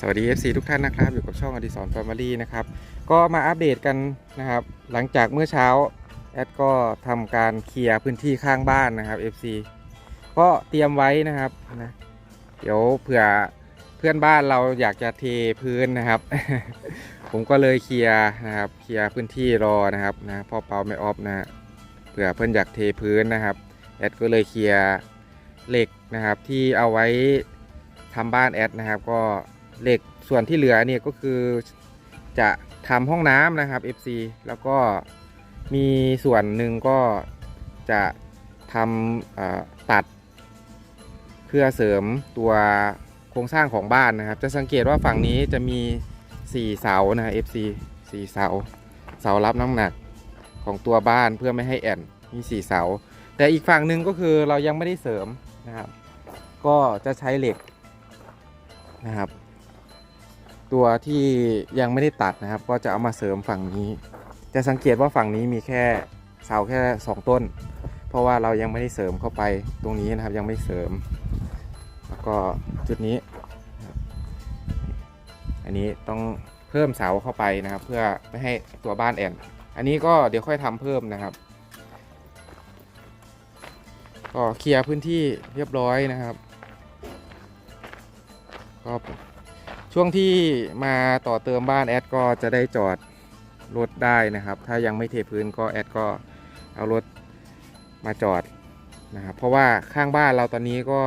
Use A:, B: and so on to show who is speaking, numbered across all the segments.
A: สวัสดี FC ทุกท่านนะครับ อยู่กับช่องอดิสรแฟมิลี่นะครับ ก็มาอัปเดตกันนะครับ หลังจากเมื่อเช้า แอดก็ทำการเคลียร์พื้นที่ข้างบ้านนะครับ FC ก็เตรียมไว้นะครับนะเดี๋ยวเผื่อเพื่อนบ้านเราอยากจะเทพื้นนะครับ ผมก็เลยเคลียร์นะครับเคลียร์พื้นที่รอนะครับนะพ่อเปาไม่ออฟนะฮะเผื่อเพื่อนอยากเทพื้นนะครับแอดก็เลยเคลียร์เหล็กนะครับที่เอาไว้ทำบ้านแอดนะครับ ก็ เหล็กส่วนที่เหลือเนี่ยก็คือจะทำห้องน้ำนะครับ FC แล้วก็มีส่วนหนึ่งก็จะทำตัด เพื่อเสริมตัวโครงสร้างของบ้านนะครับ จะสังเกตว่าฝั่งนี้จะมี 4 เสานะ FC 4เสา เสารับน้ำหนักของตัวบ้านเพื่อไม่ให้แอนมี 4 เสา แต่อีกฝั่งหนึ่งก็คือเรายังไม่ได้เสริมนะครับ ก็จะใช้เหล็กนะครับ ตัวที่ยังไม่ได้ตัดนะครับ ก็จะเอามาเสริมฝั่งนี้ จะสังเกตว่าฝั่งนี้มีแค่เสาแค่ 2 ต้น เพราะว่าเรายังไม่ได้เสริมเข้าไปตรงนี้นะครับยังไม่เสริม แล้วก็จุดนี้ อันนี้ต้องเพิ่มเสาเข้าไปนะครับ เพื่อไม่ให้ตัวบ้านแอนอันนี้ก็เดี๋ยวค่อยทำเพิ่มนะครับ ก็เคลียร์พื้นที่เรียบร้อยนะครับก็ ช่วงที่มาต่อเติมบ้านแอดก็จะได้จอดรถได้นะครับ ถ้ายังไม่เทพื้นก็แอดก็เอารถมาจอดนะครับ เพราะว่าข้างบ้านเราตอนนี้ก็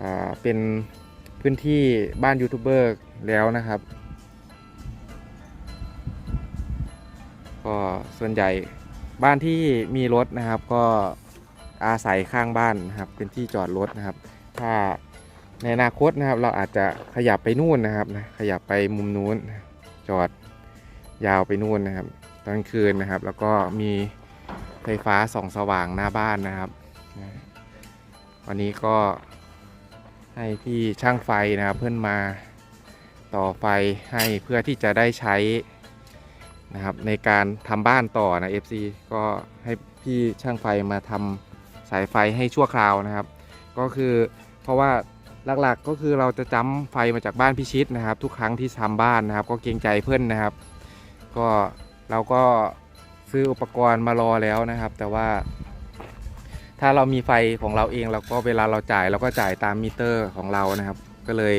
A: อ่าเป็นพื้นที่บ้านยูทูบเบอร์แล้วนะครับ ก็ส่วนใหญ่บ้านที่มีรถนะครับก็อาศัยข้างบ้านนะครับ เป็นที่จอดรถนะครับ ถ้า ในอนาคตนะครับ เราอาจจะขยับไปนู่นนะครับนะขยับไปมุมนู้น จอดยาวไปนู่นนะครับ ตอนคืนนะครับ แล้วก็มีไฟฟ้าส่องสว่างหน้าบ้านนะครับวันนี้ก็ให้พี่ช่างไฟนะครับเพื่อนมาต่อไฟให้เพื่อที่จะได้ใช้นะครับในการทำบ้านต่อนะ FC ก็ให้พี่ช่างไฟมาทำสายไฟให้ชั่วคราวนะครับ ก็คือเพราะว่า หลักๆก็คือเราจะจำไฟมาจากบ้านพิชิตนะครับ ทุกครั้งที่ทำบ้านนะครับ ก็เกรงใจเพื่อนนะครับ ก็เราก็ซื้ออุปกรณ์มารอแล้วนะครับ แต่ว่า ถ้าเรามีไฟของเราเองเราก็เวลาเราจ่ายเราก็จ่ายตามมิเตอร์ของเรานะครับ ก็เลย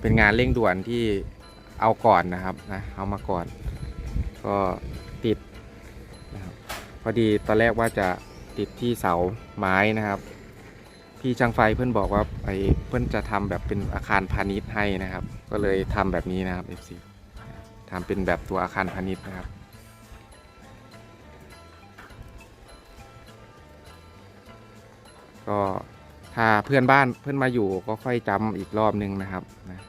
A: เป็นงานเร่งด่วนที่เอาก่อนนะครับนะเอามาก่อน ก็ติดนะครับพอดีตอนแรกว่าจะติดที่เสาไม้นะครับ พี่ช่างไฟเพื่อนบอกว่าไอ้เพื่อนจะทำแบบเป็นอาคารพาณิชย์ให้นะครับ ก็เลยทำแบบนี้นะครับ FC ทำเป็นแบบตัวอาคารพาณิชย์นะครับ ก็ถ้าเพื่อนบ้านเพื่อนมาอยู่ก็ค่อยจำอีกรอบนึงนะครับนะ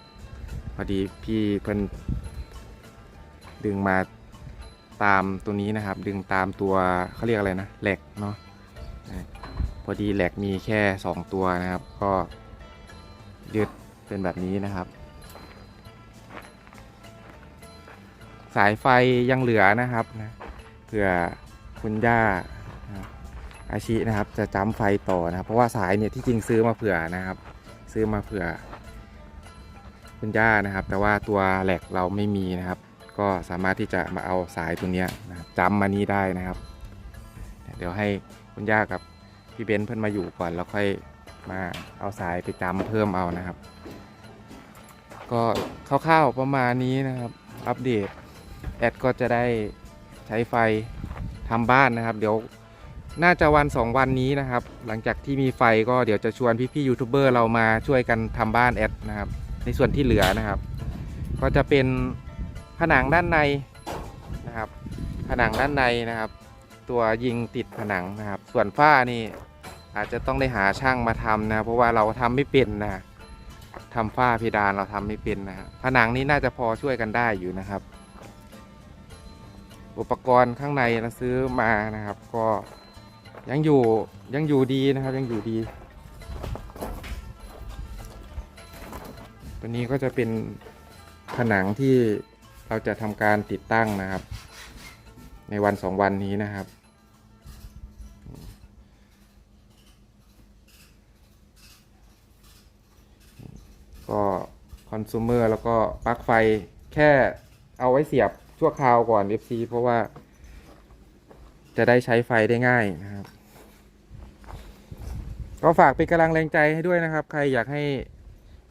A: พอดีพี่เพื่อนดึงมาตามตัวนี้นะครับ ดึงตามตัวเขาเรียกอะไรนะแหลกเนาะ พอดีแหลกมีแค่ 2 ตัวนะครับ ก็ยึดเป็นแบบนี้นะครับ สายไฟยังเหลือนะครับนะเผื่อคุณย่าอาชีนะครับ จะจำไฟต่อนะครับ เพราะว่าสายเนี่ยที่จริงซื้อมาเผื่อนะครับ ซื้อมาเผื่อ คุณย่านะครับ แต่ว่าตัวแหลกเราไม่มีนะครับ ก็สามารถที่จะมาเอาสายตัวนี้นะครับจำมานี้ได้นะครับ เดี๋ยวให้คุณย่ากับ พี่เบนซ์เพิ่นมาอยู่ก่อนแล้วค่อยมาเอาสายไปจำเพิ่มเอานะครับ ก็คร่าวๆประมาณนี้นะครับ อัปเดตแอดก็จะได้ใช้ไฟทำบ้านนะครับ เดี๋ยวน่าจะวันสองวันนี้นะครับ หลังจากที่มีไฟก็เดี๋ยวจะชวนพี่ๆยูทูบเบอร์เรามาช่วยกันทำบ้านแอดนะครับ ในส่วนที่เหลือนะครับ ก็จะเป็นผนังด้านในนะครับ ผนังด้านในนะครับ ตัวยิงติดผนังนะครับ ส่วนฝ้านี่อาจจะต้องได้หาช่างมาทำนะ เพราะว่าเราทำไม่เป็นนะทำฝ้าเพดานเราทำไม่เป็นนะฮะผนังนี้น่าจะพอช่วยกันได้อยู่นะครับ อุปกรณ์ข้างในเราซื้อมานะครับ ก็ยังอยู่ยังอยู่ดีนะครับ ยังอยู่ดี ตัวนี้ก็จะเป็นผนังที่เราจะทำการติดตั้งนะครับ ในวันสองวันนี้นะครับ ก็คอน sumer แล้วก็ปลั๊กไฟแค่เอาไว้เสียบชั่วคราวก่อน FC เพราะว่า จะได้ใช้ไฟได้ง่ายนะครับ ก็ฝากเป็นกำลังแรงใจให้ด้วยนะครับ ใครอยากให้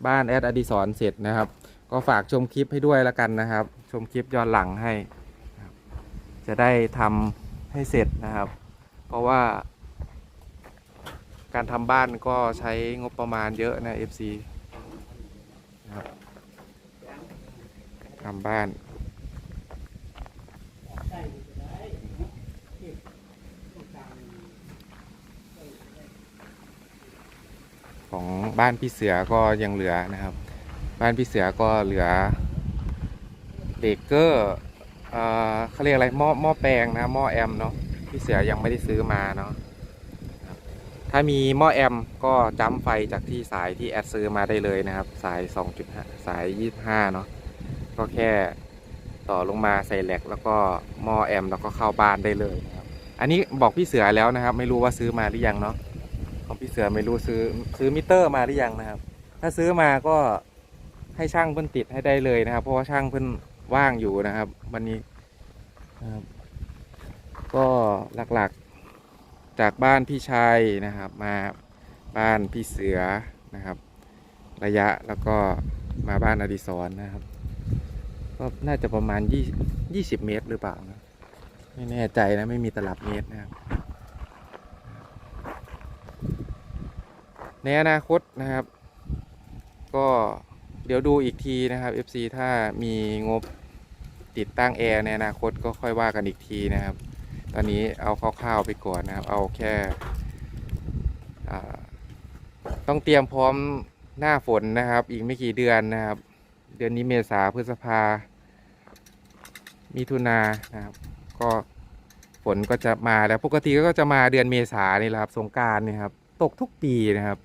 A: บ้านแอดอดิสรเสร็จนะครับ ก็ฝากชมคลิปให้ด้วยล้วกันนะครับ ชมคลิปย้อนหลังให้ จะได้ทำให้เสร็จนะครับ เพราะว่า การทำบ้านก็ใช้งบประมาณเยอะนะ FC นะครับทำบ้านของบ้านพี่เสือก็ยังเหลือนะครับ บ้านพี่เสือก็เหลือเบรกเกอร์ เขาเรียกอะไรหม้อหม้อแปลงนะหม้อแอมเนาะพี่เสือยังไม่ได้ซื้อมาเนาะถ้ามีหม้อแอมก็จัมไฟจากที่สายที่แอดซื้อมาได้เลยนะครับ สาย 2.5 สาย 25 เนาะก็แค่ต่อลงมาใส่แหลกแล้วก็หม้อแอมแล้วก็เข้าบ้านได้เลยนะครับอันนี้บอกพี่เสือแล้วนะครับ ไม่รู้ว่าซื้อมาหรือยังเนาะของพี่เสือไม่รู้ซื้อซื้อมิเตอร์มาหรือยังนะครับ ถ้าซื้อมาก็ให้ช่างเพิ่นติดให้ได้เลยนะครับ เพราะว่าช่างเพิ่น ว่างอยู่นะครับ วันนี้นะครับก็หลักๆจากบ้านพี่ชายนะครับ มาบ้านพี่เสือนะครับ ระยะแล้วก็มาบ้านอดิศรนะครับ ก็น่าจะประมาณ20 20เมตรหรือเปล่านะไม่แน่ใจนะไม่มีตลับเมตรนะครับในอนาคตนะครับ ก็เดี๋ยวดูอีกทีนะครับ FC ถ้ามีงบ ติดตั้งแอร์ในอนาคตก็ค่อยว่ากันอีกทีนะครับ ตอนนี้เอาคร่าวๆไปก่อนนะครับ เอาแค่ต้องเตรียมพร้อมหน้าฝนนะครับ อีกไม่กี่เดือนนะครับ เดือนนี้เมษาพฤษภา มิถุนานะครับ ก็ฝนก็จะมาแล้วปกติก็จะมาเดือนเมษานี่แหละครับสงการนี่ครับ ตกทุกปีนะครับ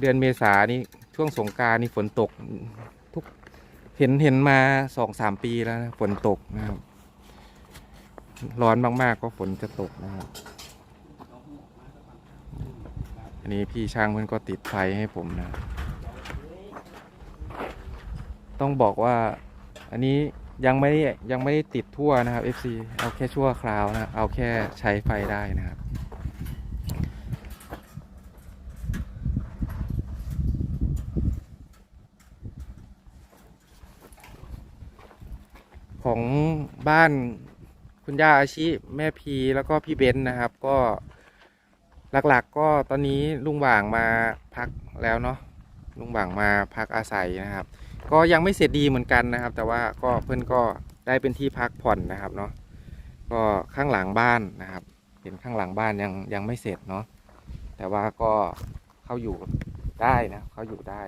A: เดือนเมษานี่ช่วงสงการนี่ฝนตก เห็นเห็นมาสองสามปีแล้วนะฝนตกนะครับ ร้อนมากๆก็ฝนจะตกนะครับ อันนี้พี่ช่างเพื่อนก็ติดไฟให้ผมนะ ต้องบอกว่า อันนี้ยังไม่ยังไม่ได้ติดทั่วนะครับ FC เอาแค่ชั่วคราวนะ เอาแค่ใช้ไฟได้นะครับ ของบ้านคุณย่าอาชิแม่พีแล้วก็พี่เบนซ์นะครับ ก็หลักๆก็ตอนนี้ลุงหว่างมาพักแล้วเนาะลุงหว่างมาพักอาศัยนะครับ ก็ยังไม่เสร็จดีเหมือนกันนะครับ แต่ว่าก็เพื่อนก็ได้เป็นที่พักผ่อนนะครับเนาะก็ข้างหลังบ้านนะครับ เห็นข้างหลังบ้านยังยังไม่เสร็จเนาะแต่ว่าก็เข้าอยู่ได้นะเข้าอยู่ได้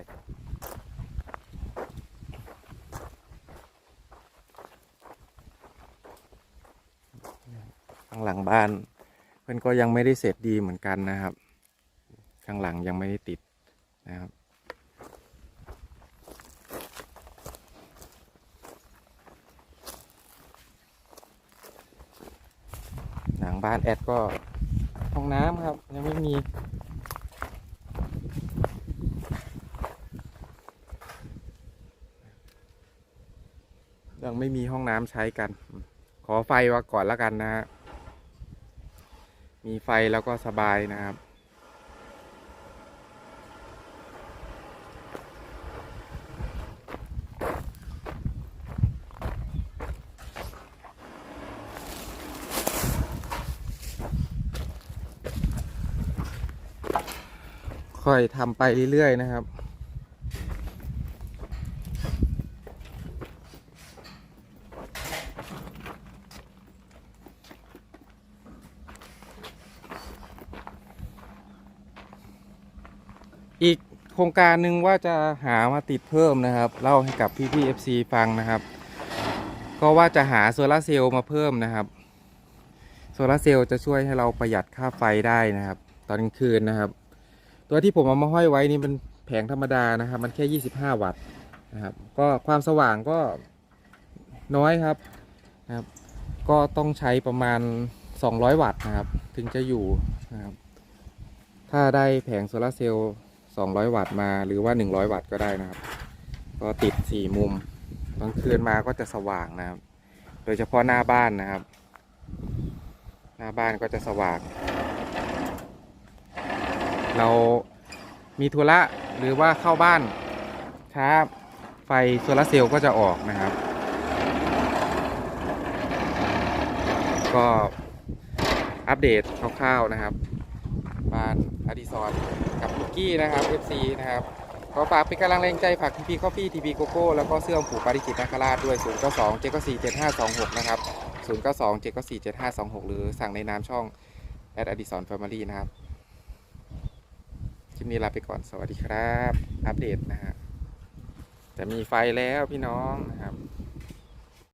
A: ข้างหลังบ้าน เพื่อนก็ยังไม่ได้เสร็จดีเหมือนกันนะครับ ข้างหลังยังไม่ได้ติดนะครับหลังบ้านแอดก็ห้องน้ำครับยังไม่มียังไม่มีห้องน้ำใช้กัน ขอไฟมาก่อนแล้วกันนะฮะ มีไฟแล้วก็สบายนะครับ ค่อยทำไปเรื่อยๆนะครับ อีกโครงการหนึ่งว่าจะหามาติดเพิ่มนะครับ เล่าให้กับพี่พี่ FC ฟังนะครับ ก็ว่าจะหาโซลาร์เซลล์มาเพิ่มนะครับโซลาร์เซลล์จะช่วยให้เราประหยัดค่าไฟได้นะครับ ตอนกลางคืนนะครับ ตัวที่ผมเอามาห้อยไว้นี่เป็นแผงธรรมดานะครับ มันแค่ 25 วัตต์นะครับ ก็ความสว่างก็น้อยครับนะครับ ก็ต้องใช้ประมาณ 200 วัตต์นะครับ ถึงจะอยู่นะครับ ถ้าได้แผงโซลาร์เซลล์ 200 วัตต์มาหรือว่า 100 วัตต์ก็ได้นะครับ ก็ติด 4 มุมตอนคืนมาก็จะสว่างนะครับ โดยเฉพาะหน้าบ้านนะครับ หน้าบ้านก็จะสว่าง เรามีธุระหรือว่าเข้าบ้านช้าไฟโซลาร์เซลล์ก็จะออกนะครับ ก็อัปเดตคร่าวๆนะครับ บ้าน ซอนกับคุกกี้นะครับ FC นะครับขอฝากเป็นกำลังแรงใจฝากทีพีคอฟฟี่ทีพีโกโก้แล้วก็เสื้อผูกปาริจิตนาคราชด้วย 0 9 2 7 9 4 7 5 2 6 นะครับ 0 9 2 7 9 4 7 5 2 6 หรือสั่งในนามช่องแอดอดิสอนแฟมิลี่นะครับ คลิปนี้ลาไปก่อนสวัสดีครับ อัปเดตนะฮะจะมีไฟแล้วพี่น้องนะครับ